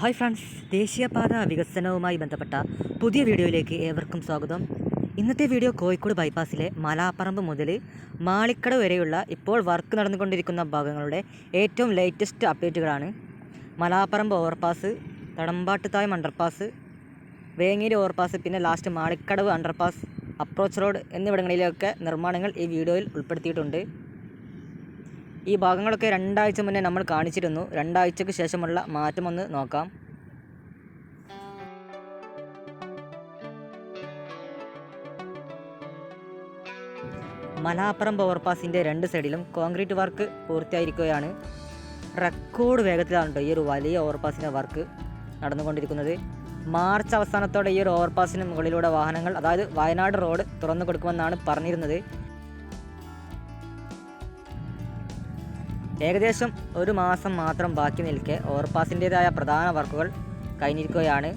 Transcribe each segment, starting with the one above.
Hi friends ദേശീയപാത വികസനവുമായി ബന്ധപ്പെട്ട പുതിയ വീഡിയോയിലേക്ക് ഏവർക്കും സ്വാഗതം. ഇന്നത്തെ വീഡിയോ കോഴിക്കോട് ബൈപ്പാസിലെ മലാപ്പറമ്പ് മുതൽ മാളിക്കട വരെയുള്ള ഇപ്പോൾ വർക്ക് നടന്നുകൊണ്ടിരിക്കുന്ന ഭാഗങ്ങളുടെ ഏറ്റവും latest അപ്ഡേറ്റുകളാണ് Malaparamba overpass Thadambattuthazham underpass Vengeri overpass പിന്നെ last Malikkadavu underpass approach road എന്നിവിടങ്ങളിലൊക്കെ നിർമ്മാണങ്ങൾ ഈ വീഡിയോയിൽ ഉൾപ്പെടുത്തിയിട്ടുണ്ട്. ഈ ഭാഗങ്ങളൊക്കെ രണ്ടാഴ്ച മുന്നേ നമ്മൾ കാണിച്ചിരുന്നു. രണ്ടാഴ്ചക്ക് ശേഷമുള്ള മാറ്റമൊന്ന് നോക്കാം. മലാപ്പുറം പവർപാസിന്റെ രണ്ട് സൈഡിലും കോൺക്രീറ്റ് വർക്ക് പൂർത്തിയായിരിക്കുകയാണ്. റെക്കോർഡ് വേഗത്തിലാണ് ഈ ഒരു വലിയ ഓവർപാസിന്റെ വർക്ക് നടന്നുകൊണ്ടിരിക്കുന്നത്. മാർച്ച് അവസാനത്തോടെ ഈ ഒരു ഓവർപാസിന് മുകളിലൂടെ വാഹനങ്ങൾ അതായത് വയനാട് റോഡ് തുറന്നു കൊടുക്കുമെന്നാണ് പറഞ്ഞിരുന്നത്. ഏകദേശം ഒരു മാസം മാത്രം ബാക്കി നിൽക്കെ ഓവർപാസിന്റേതായ പ്രധാന വർക്കുകൾ കഴിഞ്ഞിരിക്കുകയാണ്.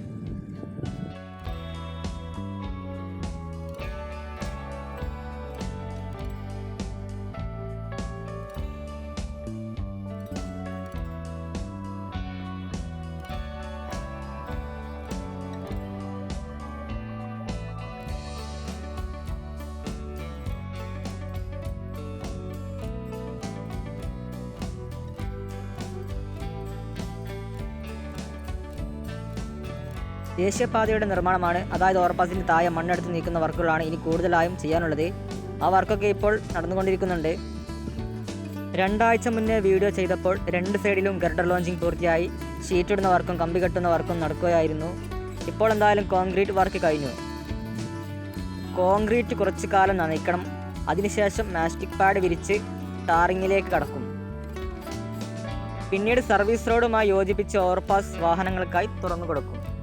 ദേശീയപാതയുടെ നിർമ്മാണമാണ്. അതായത് ഓവർപാസിന്റെ താഴെ മണ്ണെടുത്ത് നീക്കുന്ന വർക്കുകളാണ് ഇനി കൂടുതലായും ചെയ്യാനുള്ളത്. ആ വർക്കൊക്കെ ഇപ്പോൾ നടന്നുകൊണ്ടിരിക്കുന്നുണ്ട്. രണ്ടാഴ്ച മുന്നേ വീഡിയോ ചെയ്തപ്പോൾ രണ്ട് സൈഡിലും ഗർഡർ ലോഞ്ചിങ് പൂർത്തിയായി. ഷീറ്റ് ഇടുന്ന വർക്കും കമ്പി കെട്ടുന്ന വർക്കും നടക്കുകയായിരുന്നു. ഇപ്പോൾ എന്തായാലും കോൺക്രീറ്റ് വർക്ക് കഴിഞ്ഞു. കോൺക്രീറ്റ് കുറച്ച് കാലം നനയ്ക്കണം. അതിനുശേഷം മാസ്റ്റിക് പാഡ് വിരിച്ച് ടാറിങ്ങിലേക്ക് കടക്കും. പിന്നീട് സർവീസ് റോഡുമായി യോജിപ്പിച്ച് ഓവർപാസ് വാഹനങ്ങൾക്കായി തുറന്നു കൊടുക്കും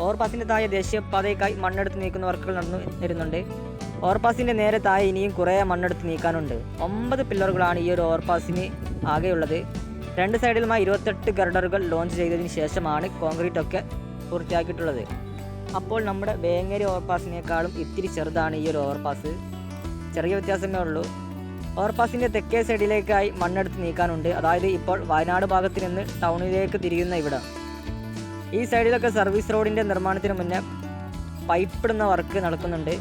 ഓവർപാസിന്റെ താഴെ ദേശീയപാതയ്ക്കായി മണ്ണെടുത്ത് നീക്കുന്ന വർക്കുകൾ നടന്നു വരുന്നുണ്ട്. ഓവർപാസിന്റെ നേരെ താഴെ ഇനിയും കുറേ മണ്ണെടുത്ത് നീക്കാനുണ്ട്. ഒമ്പത് പില്ലറുകളാണ് ഈ ഒരു ഓവർപാസിന് ആകെയുള്ളത്. രണ്ട് സൈഡിലുമായി ഇരുപത്തെട്ട് ഗർഡറുകൾ ലോഞ്ച് ചെയ്തതിന് ശേഷമാണ് കോൺക്രീറ്റ് ഒക്കെ പൂർത്തിയാക്കിയിട്ടുള്ളത്. അപ്പോൾ നമ്മുടെ വേങ്ങേരി ഓവർപാസിനേക്കാളും ഇത്തിരി ചെറുതാണ് ഈ ഒരു ഓവർപാസ്. ചെറിയ വ്യത്യാസമേ ഉള്ളൂ. ഓവർപാസിന്റെ തെക്കേ സൈഡിലേക്കായി മണ്ണെടുത്ത് നീക്കാനുണ്ട്. അതായത് ഇപ്പോൾ വയനാട് ഭാഗത്ത് നിന്ന് ടൗണിലേക്ക് തിരിയുന്ന ഇവിടം. ഈ സൈഡിലൊക്കെ സർവീസ് റോഡിന്റെ നിർമ്മാണത്തിന് മുന്നേ പൈപ്പ് ഇടുന്ന വർക്ക് നടക്കുന്നുണ്ട്.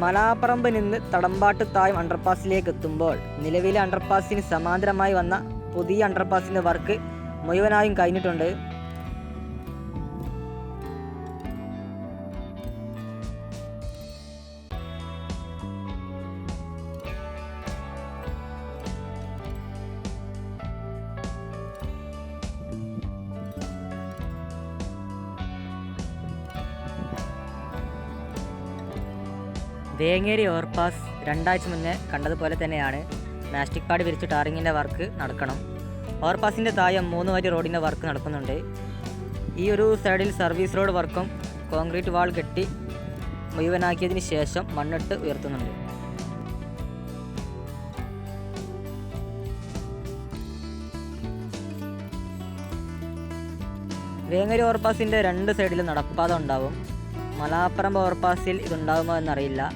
മലാപ്പറമ്പ് നിന്ന് തടമ്പാട്ട് തായം അണ്ടർപാസിലേക്ക് എത്തുമ്പോൾ നിലവിലെ അണ്ടർപാസിന് സമാന്തരമായി വന്ന പുതിയ അണ്ടർപാസിന്റെ വർക്ക് മുഴുവനായും കഴിഞ്ഞിട്ടുണ്ട്. വേങ്ങേരി ഓവർപാസ് രണ്ടാഴ്ച മുന്നേ കണ്ടതുപോലെ തന്നെയാണ്. മാസ്റ്റിക് പാഡ് വിരിച്ച് ടാറിങ്ങിന്റെ വർക്ക് നടക്കണം. ഓവർപാസിന്റെ താഴെ മൂന്ന് വരി റോഡിന്റെ വർക്ക് നടക്കുന്നുണ്ട്. ഈ ഒരു സൈഡിൽ സർവീസ് റോഡ് വർക്കും കോൺക്രീറ്റ് വാൾ കെട്ടി മുഴുവനാക്കിയതിന് ശേഷം മണ്ണിട്ട് ഉയർത്തുന്നുണ്ട്. വേങ്ങരി ഓവർപാസിന്റെ രണ്ട് സൈഡിലും നടപ്പാത ഉണ്ടാവും. മലാപ്പറമ്പ് ഓവർപാസിൽ ഇതുണ്ടാകുമോ എന്നറിയില്ല.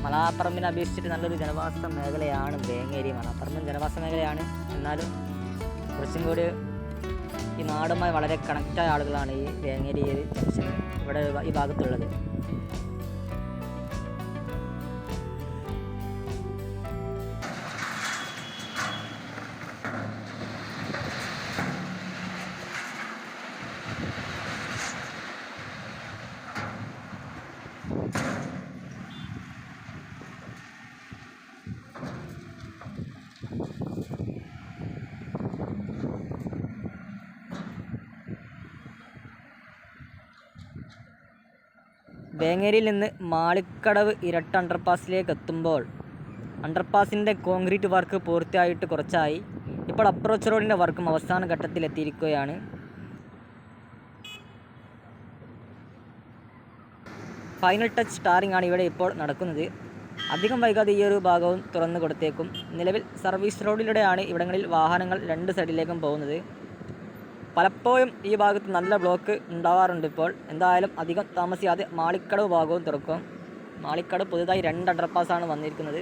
മലാപ്പറമ്പിനെ അപേക്ഷിച്ചിട്ട് നല്ലൊരു ജനവാസ മേഖലയാണ് വേങ്ങേരി. മലാപ്പറമ്പും ജനവാസ മേഖലയാണ്. എന്നാലും കുറച്ചും കൂടി ഈ നാടുമായി വളരെ കണക്റ്റായ ആളുകളാണ് ഈ വേങ്ങേരി ജംഗ്ഷൻ ഇവിടെ ഈ ഭാഗത്തുള്ളത്. വേങ്ങേരിയിൽ നിന്ന് മാളിക്കടവ് ഇരട്ട അണ്ടർപാസിലേക്ക് എത്തുമ്പോൾ അണ്ടർപാസിന്റെ കോൺക്രീറ്റ് വർക്ക് പൂർത്തിയായിട്ട് കുറച്ചായി. ഇപ്പോൾ അപ്രോച്ച് റോഡിന്റെ വർക്കും അവസാന ഘട്ടത്തിലെത്തിയിരിക്കുകയാണ് ഫൈനൽ ടച്ച് സ്റ്റാറിംഗ് ആണ് ഇവിടെ ഇപ്പോൾ നടക്കുന്നത്. അധികം വൈകാതെ ഈ ഒരു ഭാഗവും തുറന്നു കൊടുത്തേക്കും. നിലവിൽ സർവീസ് റോഡിലൂടെയാണ് ഇവിടങ്ങളിൽ വാഹനങ്ങൾ രണ്ട് സൈഡിലേക്കും പോകുന്നത്. പലപ്പോഴും ഈ ഭാഗത്ത് നല്ല ബ്ലോക്ക് ഉണ്ടാവാറുണ്ട് ഇപ്പോൾ. എന്തായാലും അധികം താമസിയാതെ മാളിക്കടവ് ഭാഗവും തുറക്കും. മാളിക്കടവ് പുതുതായി രണ്ട് അണ്ടർപാസ്സാണ് വന്നിരിക്കുന്നത്.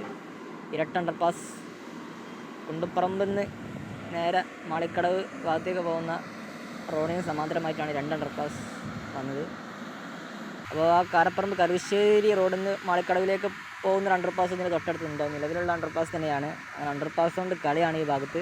ഇരട്ട അണ്ടർപാസ് കുണ്ടുപ്പറമ്പിൽ നിന്ന് നേരെ മാളിക്കടവ് ഭാഗത്തേക്ക് പോകുന്ന റോഡിന് സമാന്തരമായിട്ടാണ് രണ്ട് അണ്ടർപാസ് വന്നത്. അപ്പോൾ ആ കാരപ്പറമ്പ് കരുശ്ശേരി റോഡിൽ നിന്ന് മാളിക്കടവിലേക്ക് പോകുന്ന അണ്ടർപാസ് ഇതിന് തൊട്ടടുത്തുണ്ടോ. നിലവിലുള്ള അണ്ടർപാസ് തന്നെയാണ്. അണ്ടർപാസ് കൊണ്ട് കളിയാണ് ഈ ഭാഗത്ത്.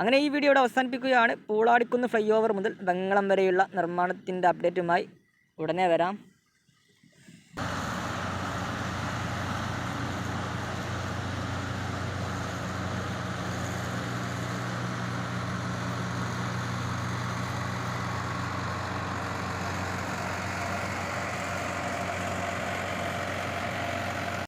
അങ്ങനെ ഈ വീഡിയോ ഇവിടെ അവസാനിപ്പിക്കുകയാണ്. പൂളാടിക്കുന്ന് ഫ്ലൈ ഓവർ മുതൽ വെങ്ങളം വരെയുള്ള നിർമ്മാണത്തിന്റെ അപ്ഡേറ്റുമായി ഉടനെ വരാം.